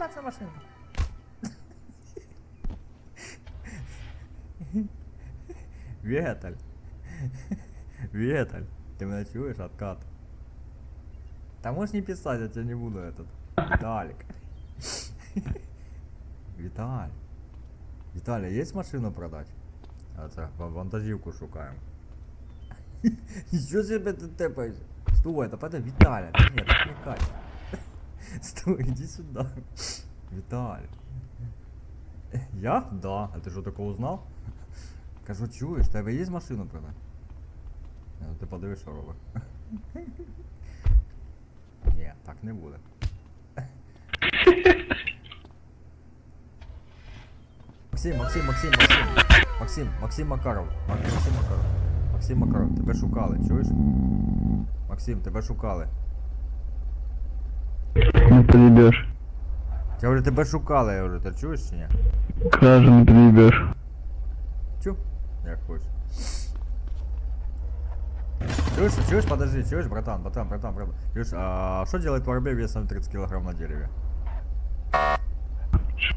Чия це машина? Віталь. Віталь. Ти мене чуєш, откат? Та можеш не писать, я тебе не буду этот. Виталик. Виталь. Виталя, есть машину продать? А це ва- вантажівку шукаємо. Нічого себе ти тепаєш. Стой, та подай, Виталя, та ні, так не кать. Стой, иди сюда. Виталь. Я? Да. А ти що такого узнав? Кажу, чуєш, тебе є машину продати? Ну, ти подивись, що робить. Ні, так не буде. Максим, Максим, Максим, Максим. Максим, Максим Макаров. Максим Макаров. Максим Макаров, тебе шукали, чуєш? Максим, тебе шукали. Не подъебешь. Я говорю, тебе шукали, я говорю, ти чуєш чи ні? Кражу не подъебешь. Чу? Як хочеш. Чуешь, чуешь, подожди, чуешь, братан, братан, братан, братан. Чуешь, а что делает воробей весом 30 килограмм на дереве?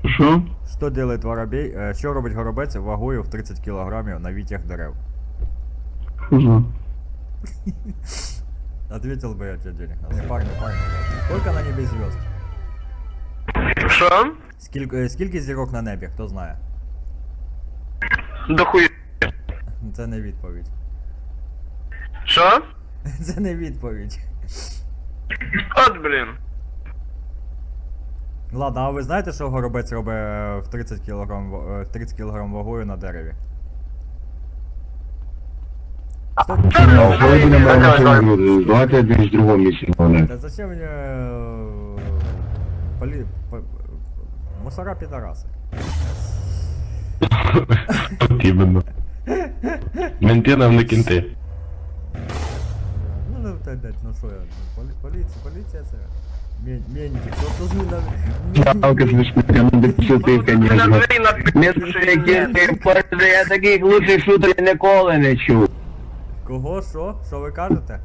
Шо? Що делает воробей, е, що робить горобець вагою в 30 кілограмів на вітях дерев? Хуза. Ответил бы я тебе денег надо. Парни, парни, Сколько на небі звезд? Що? Скільки, е, скільки зірок на небі, хто знає? Дохуя. Це не відповідь. Що? Це не відповідь. От блін. Ладно, а ви знаєте, що горобець робить е, в 30 кілограм, ва- е, в 30 кілограм вагою на дереві? Стоп. Давайте на моем машину буду. Давайте я в другом месте главное. Да зачем мне э, поли... по- мусора пидорасы? От іменно. Менти нам не кінти. Ну, ну, та, та, ну що я, ну, полі... поліція, поліція це. Мен- Меньки, хто тут не Жалко смешно, ну до ти, конечно. Мені такі я таких лучших шутерів ніколи не чув. Кого, що? Що ви кажете?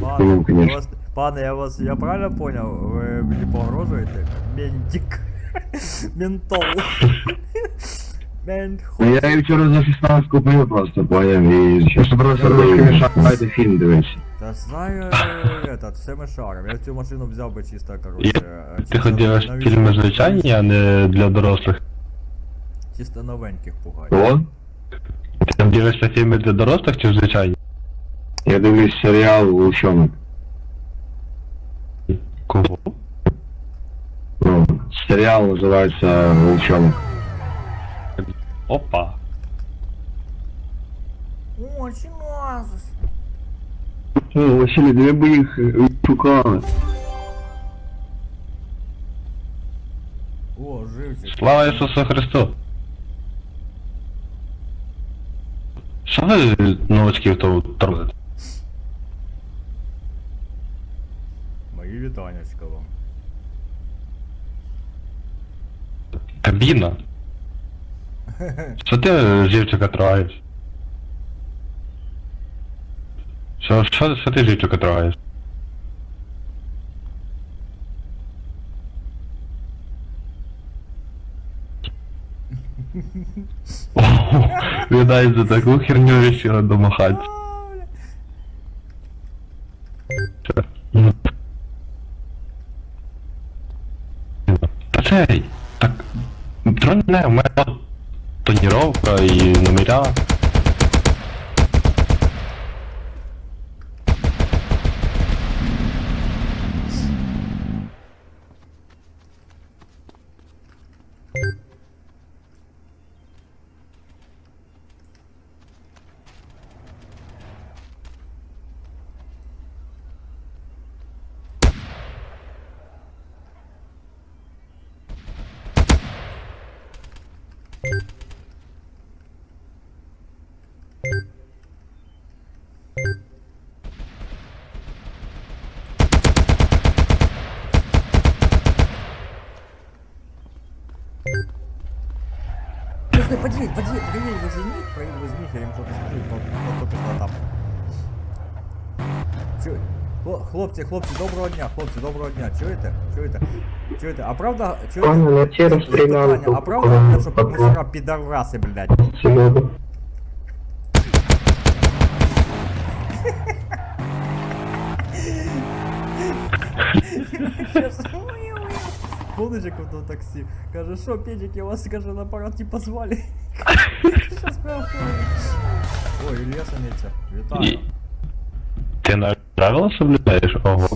Пане, ну, вас- пане, я вас, я правильно понял? Ви мені погрожуєте? Ментик. Ментол. Мент Ну, Я її вчора за 16 купив просто, поняв, і зараз просто ручки мішаєте фільм дивився. Та знаю, этот, все ми шаром. Я цю машину взяв би чисто, короче. Ти ходиш фільми звичайні, а не для дорослих. Чисто новеньких пугать. О, Ти там дивишся фільми для дорослих чи звичайні? я дивлюсь серіал «Волчонок». Кого? Ну, серіал називається «Волчонок». Опа. О, чимазус. О, Василій, де ви їх е, шукали? О, живчик. Слава Ісусу Христу! Що ви новачків то тормозите? Мої вітання цікаво. Кабіна? Що ти живчика трогаєш? Що, що, що ти живчика трогаєш? Віддай за таку херню вирішила домахать. Та цей, так, дрон не, у мене тонировка і номера. Подожди, подъедь, подъедь, проедь возле них, проедь возле них, я им что-то скажу, кто, кто, кто, кто там. Чё? Хло- Хлопці, хлопці, доброго дня, хлопці, доброго дня. Чуєте? Чуєте? Чуєте? А правда, чуєте? Пане, на через Запитання, стрілянку. А правда, що мусора підараси, блядь? Серега. Помнишь, як в тому таксі? Каже, що, Петики, вас, каже, на апарат не позвали. Щас проходить. Ой, Ілля Саниця, вітаю. І- Ти навіть правила соблюдаєш? Ого.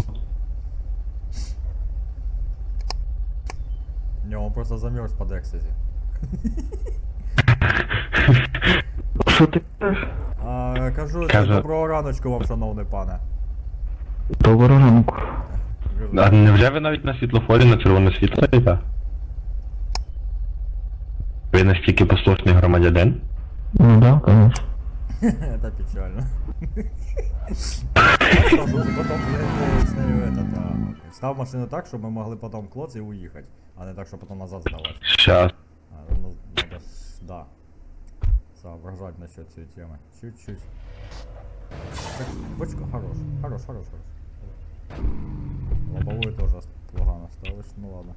Не, он просто замерз под экстази. Що ти кажеш? А, кажу, Каже- доброго раночку вам, шановний пане. Доброго ранку. Кажу, А невже ви навіть на світлофорі на червоне світло йде? Ви настільки послушний громадянин? Ну да, конечно. Это печально. Потом, потом, блядь, с нею этот, а, став машину так, щоб ми могли потом клоц і уїхати, а не так, щоб потом назад здавати. Щас. А, ну, надо ж, да, соображать насчет цієї темы. Чуть-чуть. Так, бочка, хорош, хорош, хорош, хорош. Лобовую тоже погано ставиш, ну ладно.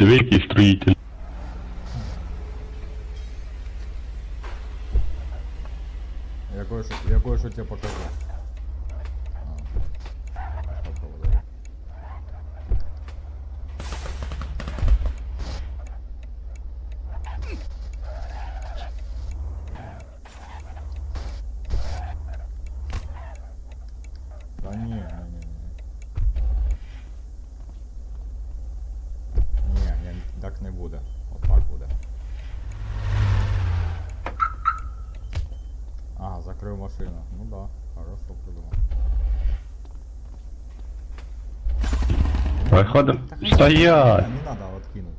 Ой, строитель. Я кое-что тебе покажу. А. Попробуй. Да не, не, не, не. Ні, я, так не буде. Отак буде. Ага, закрив машину. Ну да, хорошо придумал. Виходимо. Стоять! Не, не надо откинуть.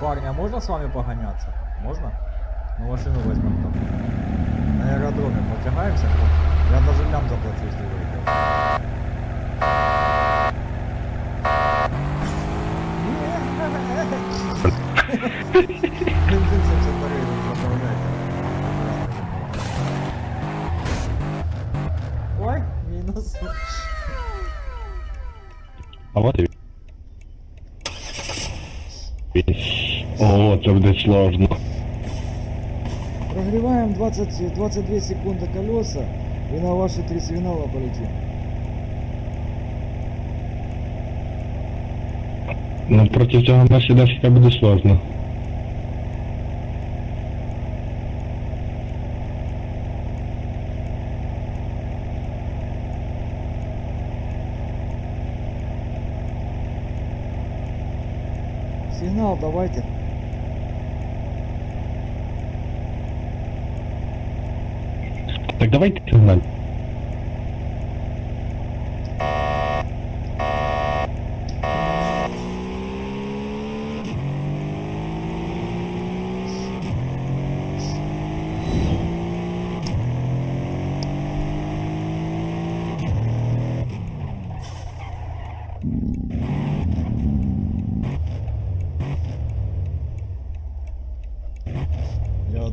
Парни, а можно с вами погоняться? Можно? Ну машину возьмем там. На аэродроме потягаемся. Я даже лям заплачу, если выиграю. Бензин 72 заправляйте. Ой, минус. А от і він. О, це буде сложно. Прогреваем 20, 22 секунды колеса и на ваши три сигнала полетим. Но против тяжелого всегда всегда будет сложно. Сигнал давайте. Так давайте сигналь.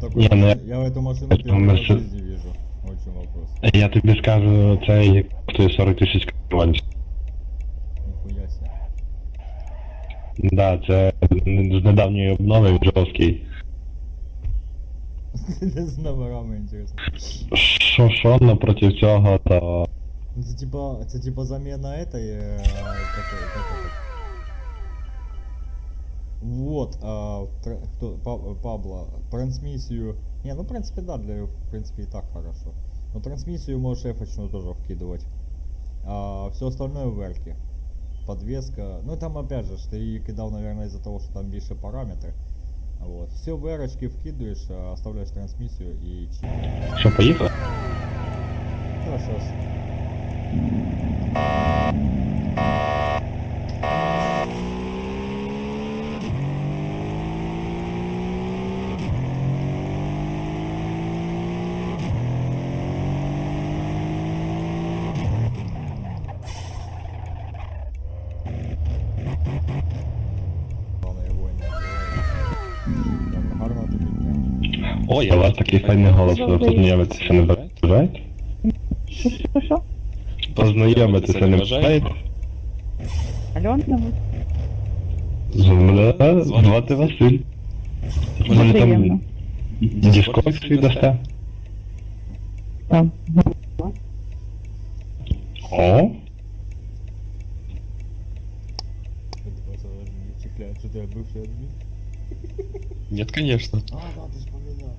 такой, Не, ну я- я в эту машину это первый раз в Мерсед- жизни вижу. Вот в чем вопрос. Я тобі скажу, це коштує 40 тисяч квадратів. Нихуя себе. Да, це з недавньої обнови він жорсткий. С номерами интересно. Що що напроти цього, то Ну, Это типа, это типа замена этой, э, как, как это? Вот, а, тр- кто, Па- Пабло, трансмиссию, не, ну в принципе да, для, в принципе и так хорошо. Но трансмиссию можешь эфочную тоже вкидывать. А все остальное в эрке. Подвеска, ну там опять же, ж, ты ее кидал, наверное, из-за того, что там больше параметры. Вот. Все в эрочки вкидываешь, а оставляешь трансмиссию и чип. що поїхав? Да, сейчас. Ой, у вас такий файний голос, ви познайомитися не бажаєте? Що, що, що? Познайомитися не бажаєте? Альона? Мене звати Василь. Може Приємно. там дискок свій дасте? Так. О, Это просто админ чекляет, что ты бывший админ. Нет, конечно. А, да, ты ж поменял.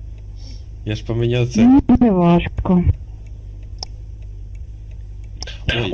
Я ж поменял ну, це. Не важко. Ой,